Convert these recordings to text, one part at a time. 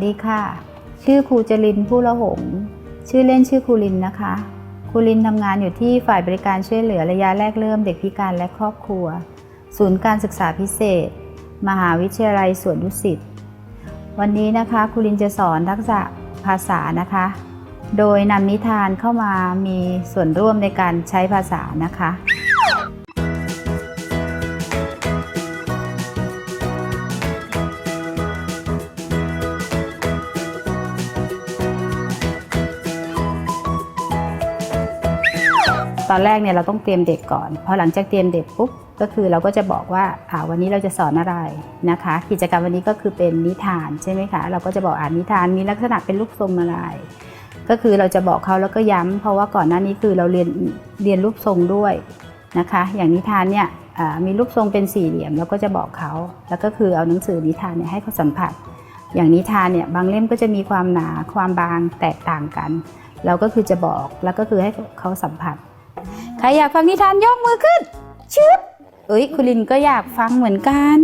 สวัสดีค่ะ ชื่อครูจรินผู้ละหง ชื่อเล่นชื่อครูลินนะคะ ครูลินทำงานอยู่ที่ฝ่ายบริการช่วยเหลือระยะแรกเริ่มเด็กพิการและครอบครัว ศูนย์การศึกษาพิเศษ มหาวิทยาลัยสวนดุสิต วันนี้นะคะครูลินจะสอนทักษะภาษานะคะ โดยนำนิทานเข้ามามีส่วนร่วมในการใช้ภาษานะคะ ตอนแรกเนี่ยเราต้องเตรียมเด็กก่อน พอหลังจากเตรียมเด็กปุ๊บก็คือเราก็จะบอกว่าอ่าวันนี้เราจะสอนอะไรนะคะ กิจกรรมวันนี้ก็คือเป็นนิทานใช่ไหมคะเราก็จะบอกอ่านนิทานมีลักษณะเป็นรูปทรงอะไร ก็คือเราจะบอกเขาแล้วก็ย้ำเพราะว่าก่อนหน้านี้คือเราเรียนเรียนรูปทรงด้วยนะคะ อย่างนิทานเนี่ยมีรูปทรงเป็นสี่เหลี่ยมเราก็จะบอกเขา แล้วก็คือเอาหนังสือนิทานเนี่ยให้เขาสัมผัส อย่างนิทานเนี่ยบางเล่มก็จะมีความหนาความบางแตกต่างกัน เราก็คือจะบอกแล้วก็คือให้เขาสัมผัส ใครอยากฟังนิทานยกมือขึ้น ชึบเอ้ยคุรินก็อยากฟังเหมือนกัน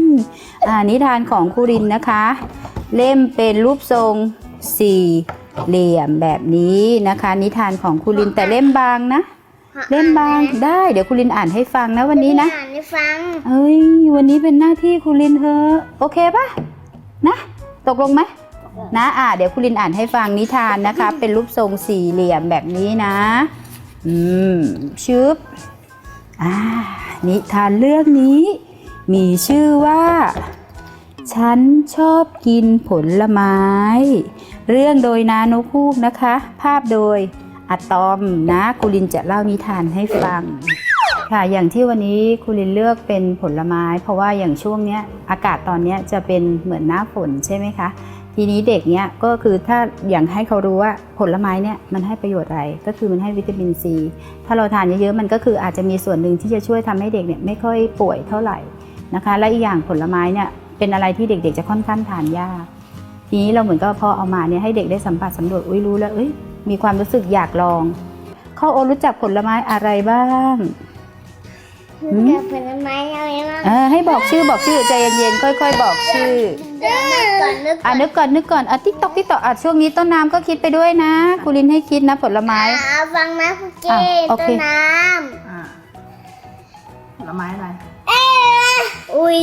อ่านิทานของคุรินนะคะ เล่มเป็นรูปทรงสี่เหลี่ยมแบบนี้นะคะ นิทานของคุรินแต่เล่มบางนะ เล่มบางได้ เดี๋ยวคุรินอ่านให้ฟังนะวันนี้นะอ่านให้ฟังเอ้ยวันนี้เป็นหน้าที่คุรินเธอะโอเคปะนะ ตกลงไหมนะอ่าเดี๋ยวคุรินอ่านให้ฟังนิทานนะคะ เป็นรูปทรงสี่เหลี่ยมแบบนี้นะ อืมชึบอ่านิทานเรื่องนี้ มีชื่อว่า ฉันชอบกินผลไม้ เรื่องโดยนานุคูกนะคะ ภาพโดยอะตอมนะคุรินจะเล่านิทานให้ฟัง ค่ะ อย่างที่วันนี้คุลินเลือกเป็นผลไม้ เพราะว่าอย่างช่วงเนี้ยอากาศตอนเนี้ยจะเป็นเหมือนหน้าฝนใช่ไหมคะ ทีนี้เด็กเนี้ยก็คือถ้าอย่างให้เขารู้ว่าผลไม้เนี่ยมันให้ประโยชน์อะไร ก็คือมันให้วิตามินซีถ้าเราทานเยอะๆมันก็คืออาจจะมีส่วนหนึ่งที่จะช่วยทำให้เด็กเนี่ยไม่ค่อยป่วยเท่าไหร่นะคะ และอีกอย่างผลไม้เนี่ยเป็นอะไรที่เด็กๆจะค่อนข้างทานยากทีนี้เราเหมือนก็พอเอามาเนี่ยให้เด็กได้สัมผัสสำรวจอุ้ยรู้แล้วเอ้ยมีความรู้สึกอยากลองข้าวโอรู้จักผลไม้อะไรบ้างรู้จักผลไม้อะไรบ้างเออให้บอกชื่อบอกชื่อใจเย็นๆค่อย ๆ บอกชื่อเดี๋ยวนึกก่อนนึกก่อะอนนึกก่อนนึกก่อนอะติ๊กตอกติ๊กตอกอะช่วงนี้ต้นน้ำก็คิดไปด้วยนะครูลินให้คิดนะผลไม้ อ่าฟังนะคุกอะกี้โอเคต้นน้อ่าผลไม้อะไรำอุ้ย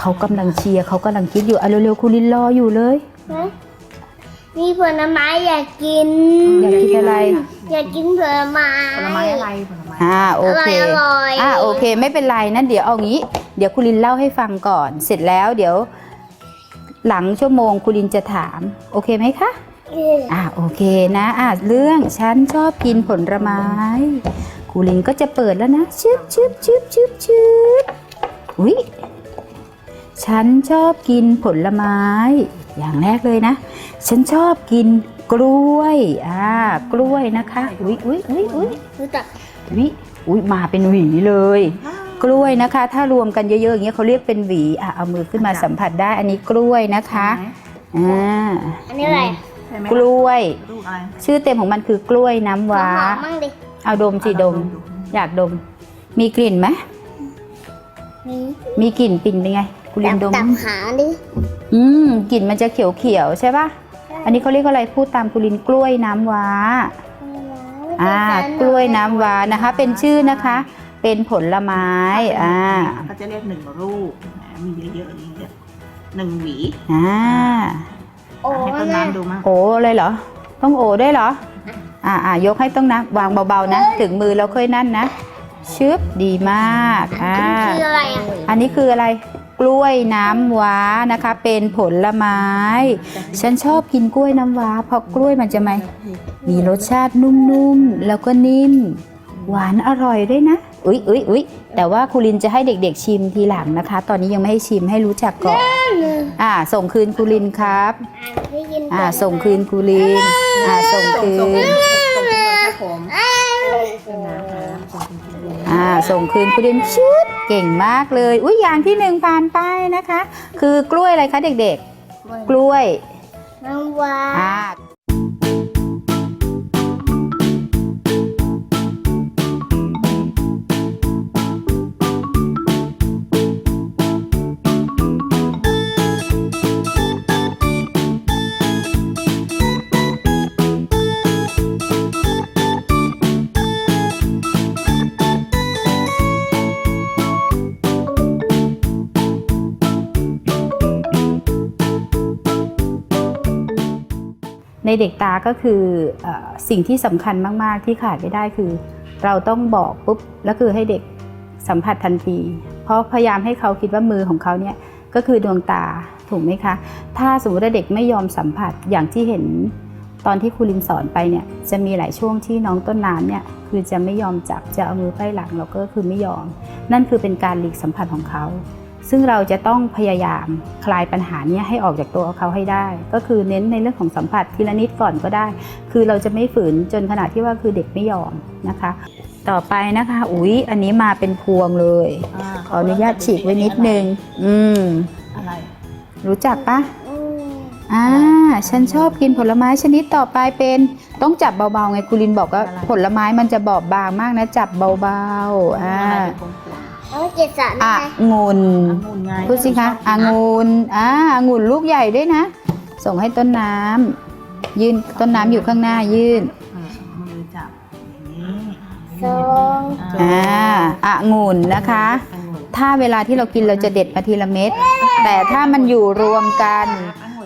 เขากำลังเชียร์เขากำลังคิดอยู่อะเร็วๆครูลินรออยู่เลยมีผลไม้อยากกิน อยากกินอะไร อยากกินผลไม้ผลไม้อะไรผลไม้ อ่าโออร่เคอยอร่อย อ่าโอเค ไม่เป็นไรนะเดี๋ยวเอางี้ เดี๋ยวครูลินเล่าให้ฟังก่อน เสร็จแล้วเดี๋ยว หลังชั่วโมงครูลินจะถาม โอเคไหมคะ อ่าโอเคนะ อ่าเรื่องฉันชอบกินผลไม้ครูลินก็จะเปิดแล้วนะชึบชึบชึบชึบชึบอุ้ยฉันชอบกินผลไม้ อย่างแรกเลยนะ ฉันชอบกินกล้วย อ่า กล้วยนะคะ อุ้ยอุ้ยอุ้ยอุ้ยรู้จัก อุ้ยอุ้ยมาเป็นหวีเลย กล้วยนะคะ ถ้ารวมกันเยอะๆอย่างเงี้ยเขาเรียกเป็นหวีอะเอามือขึ้นมาสัมผัสได้อันนี้กล้วยนะคะอ่าอันนี้อะไรใช่ไหมกล้วยลูกอะไรชื่อเต็มของมันคือกล้วยน้ำขอว้าหอมมั่งดิเอาดมสิดม อยากดม มีกลิ่นไหมนี่มีกลิ่นปิ่นเป็นไงคุณลิจับนดมจับขาดิอืมกลิ่นมันจะเขียวๆใช่ปะอันนี้เขาเรียกว่าอะไรพูดตามคุณลินกล้วยน้ำว้า อ่ากล้วยน้ำว้านะคะ เป็นชื่อนะคะ เป็นผลไม้อ่าเขาจะเรียกหนึ่งลูกนะมีเยอะๆอย่างนี้เรียกหนึ่งหวีอ่าโอ้ให้ต้นแม่น้ำดูมั้งโอเลยเหรอ ต้องโอด้วยเหรออ่าอ่ายกให้ต้องนะวางเบาๆนะ ถึงมือแล้วค่อยนั่นนะ ชึบดีมากอ่าคืออะไรอะอันนี้คืออะไรกล้วยน้ำว้านะคะ เป็นผลไม้ ฉันชอบกินกล้วยน้ำว้าเพราะกล้วยมันจะไหมมีรสชาตินุ่มๆ แล้วก็นิ่ม หวานอร่อยด้วยนะ อุ๊ยอุ๊ยอุ๊ยแต่ว่าครูลินจะให้เด็กๆชิมทีหลังนะคะ ตอนนี้ยังไม่ให้ชิมให้รู้จักก่อนอ่า ส่งคืนครูลินครับได้ยินอ่าส่งคืนครูลิน อ่าส่งคืส่งน ส่งส่งแค่ผมต้นน้ำครับส่งคุณครู อ่าส่งคืนครูลินชืดเก่งมากเลย อุ้ยอย่างที่หนึ่งผ่านไปนะคะ คือกล้วยอะไรคะเด็กๆ กล้วยน้ำว้า อ่า ในเด็กตาก็คืออสิ่งที่สำคัญมาก ๆ ที่ขาดไม่ได้คือ เราต้องบอกปุ๊บแล้วคือให้เด็กสัมผัสทันที เพราะพยายามให้เขาคิดว่ามือของเขาเนี่ยก็คือดวงตาถูกไหมคะ ถ้าสมมติว่าเด็กไม่ยอมสัมผัสอย่างที่เห็นตอนที่ครูลินสอนไปเนี่ยจะมีหลายช่วงที่น้องต้นน้ำเนี่ยคือจะไม่ยอมจับจะเอามือไพ่หลังแล้วก็คือไม่ยอม นั่นคือเป็นการหลีกสัมผัสของเขา ซึ่งเราจะต้องพยายามคลายปัญหาเนี้ให้ออกจากตัวเขาให้ได้ ก็คือเน้นในเรื่องของสัมผัสทีละนิดก่อนก็ได้ คือเราจะไม่ฝืนจนขนาดที่ว่าคือเด็กไม่ยอมนะคะ ต่อไปนะคะ อุ๊ย อันนี้มาเป็นพวงเลยขออนุญาตฉีกไว้นิดนึง อืมอะไร รู้จักปะอืมอ่า ฉันชอบกินผลไม้ชนิดต่อไปเป็น ต้องจับเบาๆไงคุรินบอกว่าผลไม้มันจะบอบบางมากนะ จับเบาๆ อ่าอะไร เป็นพวงแล้วเจ็ดสารอะไงงุนๆองุ่นไงพูดสิคะอางุ่นอ่าอางุ่นลูกใหญ่ด้วยนะ ส่งให้ต้นน้ำยื่นต้นน้ำอยู่ข้างหน้ายื่นอ่ามือจับอย่างนี้สองอ่าองุ่นนะคะ องุ่นถ้าเวลาที่เรากินเราจะเด็ดมาทีละเม็ด แต่ถ้ามันอยู่รวมกัน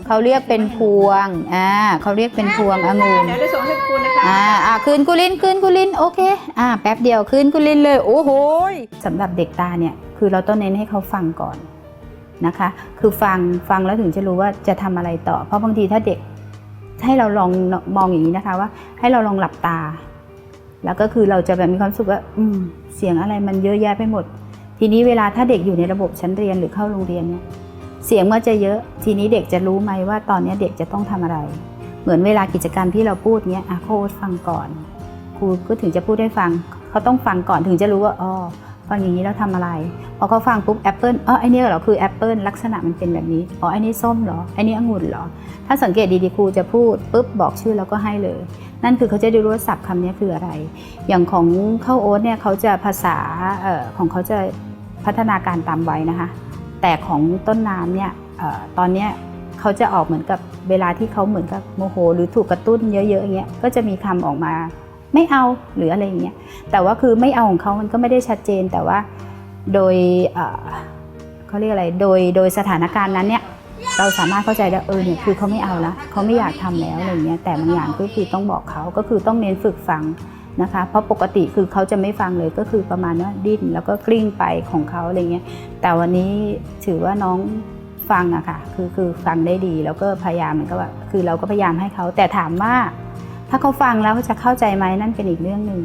เขาเรียกเป็นพวง อ่าเขาเรียกเป็นพวงองุ่น เดี๋ยวจะส่งให้คุณนะคะ อ่าอ่าคืนกุลินคืนกุลินโอเคอ่าแป๊บเดียวคืนกุลินเลยโอ้โหยสำหรับเด็กตาเนี่ยคือเราต้องเน้นให้เขาฟังก่อนนะคะ คือฟังฟังแล้วถึงจะรู้ว่าจะทำอะไรต่อ เพราะบางทีถ้าเด็กให้เราลองมองอย่างนี้นะคะว่า ให้เราลองหลับตา แล้วก็คือเราจะแบบมีความสึกว่า อืม เสียงอะไรมันเยอะแยะไปหมด ทีนี้เวลาถ้าเด็กอยู่ในระบบชั้นเรียนหรือเข้าโรงเรียนเนี่ยเสียงมันจะเยอะ ทีนี้เด็กจะรู้ไหมว่าตอนนี้เด็กจะต้องทำอะไร เหมือนเวลากิจกรรมที่เราพูดเนี้ยโค้ชฟังก่อนครูก็ถึงจะพูดให้ฟัง เขาต้องฟังก่อนถึงจะรู้ว่าอ๋อฟังอย่างนี้แล้วทำอะไร พอเขาฟังปุ๊บแอปเปิลอ๋อไอ้นี่เหรอคือแอปเปิลลักษณะมันเป็นแบบนี้อ๋อไอ้นี่ส้มเหรอไอ้นี่องุ่นเหรอ ถ้าสังเกตดีๆครูจะพูดปุ๊บบอกชื่อแล้วก็ให้เลย นั่นคือเขาจะได้รู้ว่าศัพท์คำนี้คืออะไร อย่างของข้าวโอ๊ตเนี่ยเขาจะภาษาเอ่อของเขาจะพัฒนาการตามวัยนะคะ แต่ของต้นน้ำเนี่ยออตอนเนี้ย เขาจะออกเหมือนกับเวลาที่เขาเหมือนกับโมโห หรือถูกกระตุ้นเยอะๆอย่างเงี้ยก็จะมีคำออกมาไม่เอาหรืออะไรอย่างเงี้ยแต่ว่าคือไม่เอาของเขามันก็ไม่ได้ชัดเจนแต่ว่าโดยเขาเรียกอะไรโดยโดยสถานการณ์นั้นเนี่ยเราสามารถเข้าใจได้เออเนี่ยคือเขาไม่เอาละเขาไม่อยากทำแล้วอะไรเงี้ยแต่บางอย่างก็คือต้องบอกเขาก็คือต้องเน้นฝึกฟังนะคะ เพราะปกติคือเขาจะไม่ฟังเลยก็คือประมาณว่าดิ้นแล้วก็กลิ้งไปของเขาอะไรเงี้ยแต่วันนี้ถือว่าน้อง ฟังอะค่ะคือคือฟังได้ดีแล้วก็พยายามเหมือนกับว่าคือเราก็พยายามให้เขาแต่ถามว่าถ้าเขาฟังแล้วเขาจะเข้าใจไหมนั่นเป็นอีกเรื่องหนึ่ง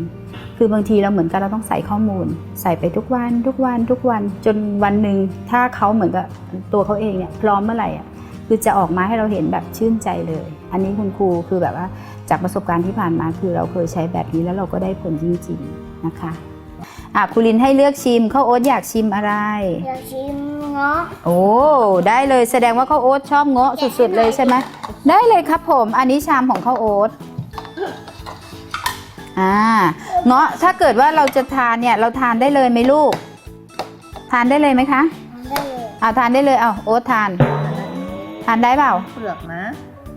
คือบางทีเราเหมือนกับเราต้องใส่ข้อมูล ใส่ไปทุกวันทุกวันทุกวันจนวันหนึ่งถ้าเขาเหมือนกับตัวเขาเองเนี่ยพร้อมเมื่อไหร่อะคือจะออกมาให้เราเห็นแบบชื่นใจเลย อันนี้คุณครูคือแบบว่าจากประสบการณ์ที่ผ่านมาคือเราเคยใช้แบบนี้แล้วเราก็ได้ผลจริงๆนะคะอะครูลินให้เลือกชิมข้าวโอ๊ตอยากชิมอะไรอยากชิม เงาะโอ้ได้เลยแสดงว่าข้าวโอ๊ตชอบเงาะสุดๆเลยใช่ไหมได้เลยครับผม อันนี้ชามของข้าวโอ๊ตอ่าเงาะถ้าเกิดว่าเราจะทานเนี่ยเราทานได้เลยไหมลูก ทานได้เลยไหมคะทำได้เลยเอาทานได้เลยเอาโอ๊ตทาน ทานได้เปล่าเปลือกนะ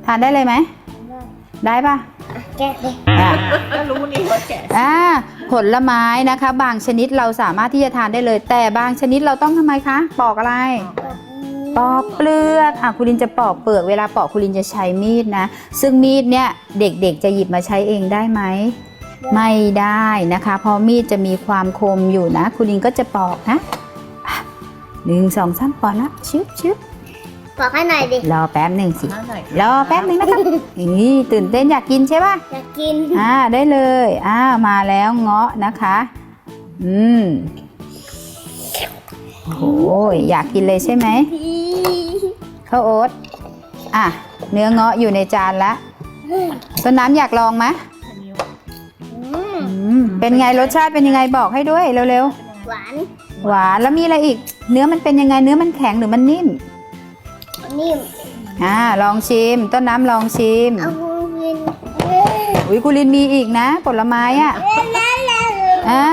ทานได้เลยไหมทำได้ได้ปะอะแกะเลยอะก็รู้นี่ว่าแกะอ่า ผลไม้นะคะ บางชนิดเราสามารถที่จะทานได้เลย แต่บางชนิดเราต้องทำไมคะ ปอกอะไร ปอกเปลือกอะคุณลินจะปอกเปลือกเวลาปอกคุณลินจะใช้มีดนะ ซึ่งมีดเนี่ยเด็กๆจะหยิบมาใช้เองได้ไหมไม่ได้นะคะ เพราะมีดจะมีความคมอยู่นะ คุณลินก็จะปอกนะอะหนึ่งสองสามปอกนะชึบชึบ บอกให้หน่อยดิ รอแป๊บหนึ่งสิ หน้าหน่อยรอแป๊บหนึ่งนะครับนี่ตื่นเต้นอยากกินใช่ป่ะ อยากกิน อ่าได้เลยอ่ามาแล้วเงาะนะคะ อืมโอ้ยอยากกินเลยใช่ไหมข้าวโอ๊ตอะ เนื้อเงาะอยู่ในจานละต้นน้ำอยากลองไหมนิ้วอืมอืมเป็นไงรสชาติเป็นยังไงบอกให้ด้วยเร็วหวาน ๆ หวานแล้วมีอะไรอีก เนื้อมันเป็นยังไงเนื้อมันแข็งหรือมันนิ่ม นิ่มอ่าลองชิม ต้นน้ำลองชิมเอาวินอุ้ยกุลินมีอีกนะ ผลไม้อะอ่า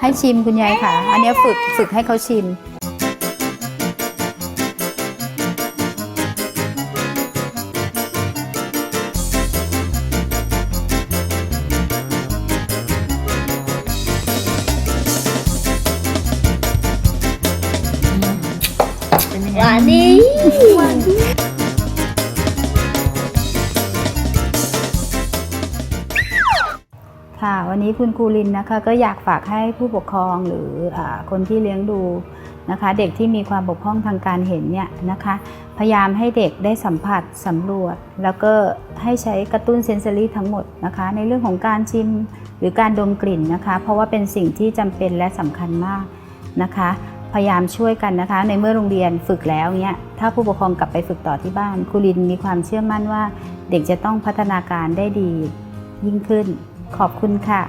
ให้ชิมคุณยายค่ะ อันเนี้ยฝึกฝึกให้เขาชิม คุณครูลินนะคะ ก็อยากฝากให้ผู้ปกครองหรืออคนที่เลี้ยงดูนะคะ เด็กที่มีความบกพร่องทางการเห็นเนี่ยนะคะ พยายามให้เด็กได้สัมผัสสำรวจ แล้วก็ให้ใช้กระตุ้นเซนเซอรี่ทั้งหมดนะคะ ในเรื่องของการชิมหรือการดมกลิ่นนะคะ เพราะว่าเป็นสิ่งที่จำเป็นและสำคัญมากนะคะ พยายามช่วยกันนะคะ ในเมื่อโรงเรียนฝึกแล้วเนี่ยถ้าผู้ปกครองกลับไปฝึกต่อที่บ้านครูลินมีความเชื่อมั่นว่า เด็กจะต้องพัฒนาการได้ดียิ่งขึ้นขอบคุณค่ะ